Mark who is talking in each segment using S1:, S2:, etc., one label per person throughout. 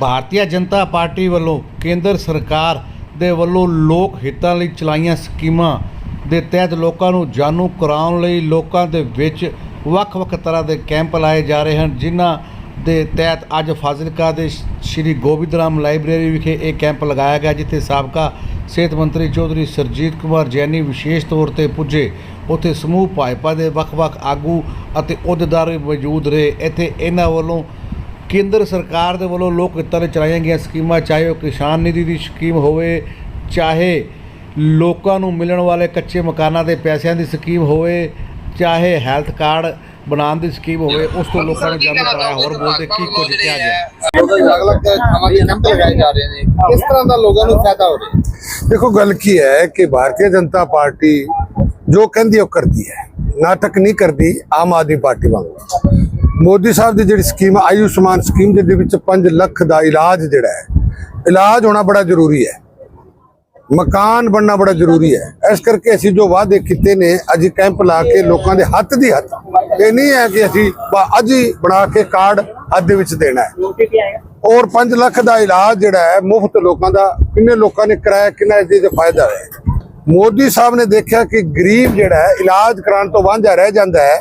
S1: Bharatiya Janata party ਵੱਲੋਂ ਕੇਂਦਰ ਸਰਕਾਰ ਦੇ ਵੱਲੋਂ ਲੋਕ ਹਿੱਤਾਂ ਲਈ ਚਲਾਈਆਂ ਸਕੀਮਾਂ ਦੇ ਤਹਿਤ ਲੋਕਾਂ ਨੂੰ ਜਾਣੂ ਕਰਾਉਣ ਲਈ ਲੋਕਾਂ ਦੇ ਵਿੱਚ ਵੱਖ-ਵੱਖ ਤਰ੍ਹਾਂ ਦੇ ਕੈਂਪ ਲਾਏ ਜਾ ਰਹੇ ਹਨ, ਜਿਨ੍ਹਾਂ ਦੇ ਤਹਿਤ ਅੱਜ ਫਾਜ਼ਿਲਕਾ ਦੇ ਸ਼੍ਰੀ ਗੋਬਿੰਦ ਰਾਮ ਲਾਇਬ੍ਰੇਰੀ ਵਿਖੇ ਇਹ ਕੈਂਪ ਲਗਾਇਆ ਗਿਆ, ਜਿੱਥੇ ਸਾਬਕਾ ਸਿਹਤ ਮੰਤਰੀ ਚੌਧਰੀ ਸਰਜੀਤ ਕੁਮਾਰ ਜੈਨੀ ਵਿਸ਼ੇਸ਼ ਤੌਰ ਤੇ ਪੁੱਜੇ। ਉੱਥੇ ਸਮੂਹ ਭਾਜਪਾ ਦੇ ਵੱਖ-ਵੱਖ ਆਗੂ ਅਤੇ ਅਹੁਦੇਦਾਰ ਵੀ ਮੌਜੂਦ ਰਹੇ। ਇੱਥੇ ਇਹਨਾਂ ਵੱਲੋਂ ਕੇਂਦਰ ਸਰਕਾਰ ਦੇ ਵੱਲੋਂ ਲੋਕ ਹਿੱਤਾਂ ਲਈ ਚਲਾਈਆਂ ਗਈਆਂ ਸਕੀਮਾਂ ਚਾਹੇ ਉਹ ਕਿਸਾਨ ਨਿਧੀ ਦੀ ਸਕੀਮ ਹੋਵੇ ਚਾਹੇ ਲੋਕਾਂ ਨੂੰ ਮਿਲਣ ਵਾਲੇ ਕੱਚੇ ਮਕਾਨਾਂ ਦੇ ਪੈਸਿਆਂ ਦੀ ਸਕੀਮ ਹੋਵੇ ਚਾਹੇ ਹੈਲਥ ਕਾਰਡ ਬਣਾਉਣ ਦੀ ਸਕੀਮ ਹੋਵੇ ਉਸ ਤੋਂ ਲੋਕਾਂ ਨੂੰ ਜਾਣੂ ਕਰਾਇਆ ਹੋਰ ਬੋਲਦੇ ਕੀ ਕੁਝ ਕਿਹਾ ਗਿਆ?
S2: ਅਲੱਗ-ਅਲੱਗ ਥਾਵਾਂ ਦੇ ਕੈਂਪ ਲਗਾਏ ਜਾ ਰਹੇ ਨੇ। ਕਿਸ ਤਰ੍ਹਾਂ ਦਾ ਲੋਕਾਂ ਨੂੰ ਫਾਇਦਾ ਹੋ ਰਿਹਾ?
S3: ਦੇਖੋ ਗੱਲ ਕੀ ਹੈ ਕਿ ਭਾਰਤੀ ਜਨਤਾ ਪਾਰਟੀ ਜੋ ਕਹਿੰਦੀ ਉਹ ਕਰਦੀ ਹੈ। ਨਾਟਕ ਨਹੀਂ ਕਰਦੀ ਆਮ ਆਦਮੀ ਪਾਰਟੀ ਵਾਂਗ। ਮੋਦੀ ਸਾਹਿਬ ਦੀ ਜਿਹੜੀ ਸਕੀਮ ਆਯੁਸ਼ਮਾਨ ਸਕੀਮ ਜਿਹਦੇ ਵਿੱਚ 5 ਲੱਖ ਦਾ ਇਲਾਜ ਜਿਹੜਾ ਹੈ, ਇਲਾਜ ਹੋਣਾ ਬੜਾ ਜ਼ਰੂਰੀ ਹੈ। ਮਕਾਨ ਬਣਨਾ ਬੜਾ ਜ਼ਰੂਰੀ ਹੈ। ਇਸ ਕਰਕੇ ਅਸੀਂ ਜੋ ਵਾਅਦੇ ਕੀਤੇ ਨੇ, ਅੱਜ ਕੈਂਪ ਲਾ ਕੇ ਲੋਕਾਂ ਦੇ ਹੱਥ ਦੀ ਹੱਥ। ਇਹ ਨਹੀਂ ਹੈ ਕਿ ਅਸੀਂ ਅੱਜ ਹੀ ਬਣਾ ਕੇ ਕਾਰਡ ਹੱਥ ਦੇ ਵਿੱਚ ਦੇਣਾ ਹੈ। ਔਰ 5 ਲੱਖ ਦਾ ਇਲਾਜ ਜਿਹੜਾ ਹੈ, ਮੁਫਤ ਲੋਕਾਂ ਦਾ, ਕਿੰਨੇ ਲੋਕਾਂ ਨੇ ਕਰਾਇਆ, ਕਿੰਨਾ ਇਸ ਚੀਜ਼ ਫਾਇਦਾ ਹੈ। ਮੋਦੀ ਸਾਹਿਬ ਨੇ ਦੇਖਿਆ ਕਿ ਗਰੀਬ ਜਿਹੜਾ ਹੈ, ਇਲਾਜ ਕਰਾਉਣ ਤੋਂ ਵਾਂਝਾ ਰਹਿ ਜਾਂਦਾ ਹੈ।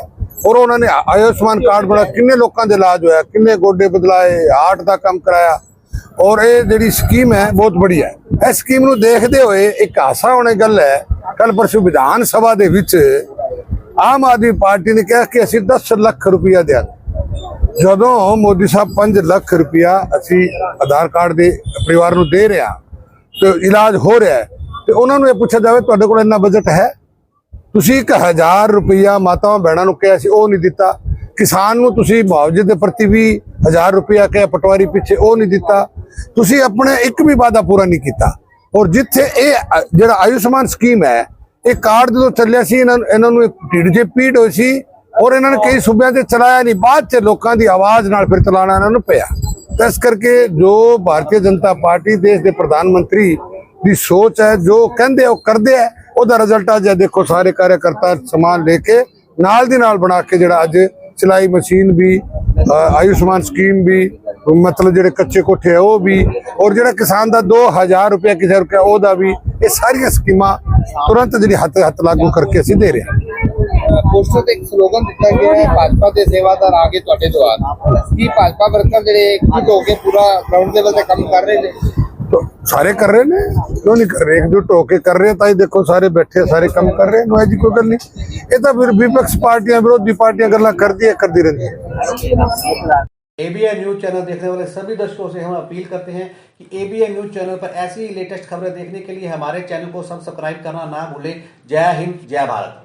S3: ਔਰ ਉਹਨਾਂ ਨੇ ਆਯੁਸ਼ਮਾਨ ਕਾਰਡ ਬਣਾ, ਕਿੰਨੇ ਲੋਕਾਂ ਦੇ ਇਲਾਜ ਹੋਇਆ, ਕਿੰਨੇ ਗੋਡੇ ਬਦਲਾਏ, ਹਾਰਟ ਦਾ ਕੰਮ ਕਰਾਇਆ। ਔਰ ਇਹ ਜਿਹੜੀ ਸਕੀਮ ਹੈ, ਬਹੁਤ ਬੜੀ ਹੈ। ਇਸ ਸਕੀਮ ਨੂੰ ਦੇਖਦੇ ਹੋਏ ਇੱਕ ਹਾਸਾ ਹੋਣੇ ਗੱਲ ਹੈ ਕੱਲ ਪਰਸੋਂ ਵਿਧਾਨ ਸਭਾ ਦੇ ਵਿੱਚ ਆਮ ਆਦਮੀ ਪਾਰਟੀ ਨੇ ਕਿਹਾ ਕਿ ਅਸੀਂ 10 ਲੱਖ ਰੁਪਇਆ ਦਿਆਂਗੇ ਜਦੋਂ ਮੋਦੀ ਸਾਹਿਬ 5 ਲੱਖ ਰੁਪਇਆ ਅਸੀਂ ਆਧਾਰ ਕਾਰਡ ਦੇ ਪਰਿਵਾਰ ਨੂੰ ਦੇ ਰਿਹਾ ਤੇ ਇਲਾਜ ਹੋ ਰਿਹਾ ਹੈ, ਤੇ ਉਹਨਾਂ ਨੂੰ ਇਹ ਪੁੱਛਿਆ ਜਾਵੇ, ਤੁਹਾਡੇ ਕੋਲ ਇੰਨਾ ਬਜਟ ਹੈ? ਤੁਸੀਂ 1000 ਰੁਪਇਆ ਮਾਤਾਵਾਂ ਬਹਿਣਾ ਨੂੰ ਕਿਹਾ ਸੀ, ਉਹ ਨਹੀਂ ਦਿੱਤਾ। ਕਿਸਾਨ ਨੂੰ ਤੁਸੀਂ ਮੁਆਵਜ਼ੇ ਦੇ ਪ੍ਰਤੀ ਵੀ 1000 ਰੁਪਇਆ ਕਿਹਾ, ਪਟਵਾਰੀ ਪਿੱਛੇ ਉਹ ਨਹੀਂ ਦਿੱਤਾ। ਤੁਸੀਂ ਆਪਣੇ ਇੱਕ ਵੀ ਵਾਅਦਾ ਪੂਰਾ ਨਹੀਂ ਕੀਤਾ। ਔਰ ਜਿੱਥੇ ਇਹ ਜਿਹੜਾ ਆਯੁਸ਼ਮਾਨ ਸਕੀਮ ਹੈ, ਇਹ ਕਾਰਡ ਜਦੋਂ ਚੱਲਿਆ ਸੀ, ਇਹਨਾਂ ਨੂੰ ਇਹਨਾਂ ਨੂੰ ਇੱਕ ਢਿੱਡ ਜੇ ਪੀੜ ਹੋਈ ਸੀ, ਔਰ ਇਹਨਾਂ ਨੇ ਕਈ ਸੂਬਿਆਂ ਤੇ ਚਲਾਇਆ ਨਹੀਂ, ਬਾਅਦ 'ਚ ਲੋਕਾਂ ਦੀ ਆਵਾਜ਼ ਨਾਲ ਫਿਰ ਚਲਾਉਣਾ ਇਹਨਾਂ ਨੂੰ ਪਿਆ। ਇਸ ਕਰਕੇ ਜੋ ਭਾਰਤੀ ਜਨਤਾ ਪਾਰਟੀ, ਦੇਸ਼ ਦੇ ਪ੍ਰਧਾਨ ਮੰਤਰੀ ਦੀ ਸੋਚ ਹੈ, ਜੋ ਕਹਿੰਦੇ ਉਹ ਕਰਦੇ ਆ। ਉਹਦਾ ਰਿਜ਼ਲਟ ਅੱਜ ਦੇਖੋ ਸਾਰੇ ਕਾਰਜਕਰਤਾ ਸਮਾਨ ਲੈ ਕੇ ਨਾਲ ਦੀ ਨਾਲ ਬਣਾ ਕੇ ਜਿਹੜਾ ਅੱਜ ਸਿਲਾਈ ਮਸ਼ੀਨ ਵੀ ਆਯੁਸ਼ਮਾਨ ਸਕੀਮ ਵੀ, ਮਤਲਬ ਜਿਹੜੇ ਕੱਚੇ ਕੋਠੇ ਆ ਉਹ ਵੀ, ਔਰ ਜਿਹੜਾ ਕਿਸਾਨ ਦਾ 2000 ਰੁਪਏ ਕਿਸੇ ਰੁਪਏ ਉਹਦਾ ਵੀ, ਇਹ ਸਾਰੀਆਂ ਸਕੀਮਾਂ ਤੁਰੰਤ ਜਿਹੜੀ ਹੱਥ ਹੱਥ ਲਾਗੂ ਕਰਕੇ ਅਸੀਂ ਦੇ ਰਹੇ ਹਾਂ।
S2: ਪੋਸਟਰ ਤੇ ਇੱਕ ਸਲੋਗਨ ਦਿੱਤਾ ਗਿਆ ਹੈ, ਭਾਜਪਾ ਦੇ ਸੇਵਾਦਾਰ ਆਗੇ ਤੁਹਾਡੇ ਦੁਆਰ। ਕੀ ਭਾਜਪਾ ਵਰਕਰ ਜਿਹੜੇ ਇਕਜੁੱਟ ਹੋ ਕੇ ਪੂਰਾ ਗਰਾਊਂਡ ਲੈਵਲ ਤੇ ਕੰਮ ਕਰ ਰਹੇ ਨੇ?
S3: ਸਾਰੇ ਕਰ ਰਹੇ ਨੇ ਕਿਉਂ ਨਹੀਂ ਕਰ ਰਹੇ एकजुट होके कर रहे हैं ताई देखो सारे बैठे सारे काम कर रहे हैं नो ऐसी कोई गल नहीं ये तो फिर विपक्ष पार्टियां विरोधी पार्टियां गल्ला करती है करती रहती है
S1: एबीएन न्यूज चैनल देखने वाले सभी दर्शकों से हम अपील करते हैं कि एबीएन न्यूज चैनल पर ऐसी ही लेटेस्ट खबरें देखने के लिए हमारे चैनल को सब्सक्राइब करना ना भूलें जय हिंद जय भारत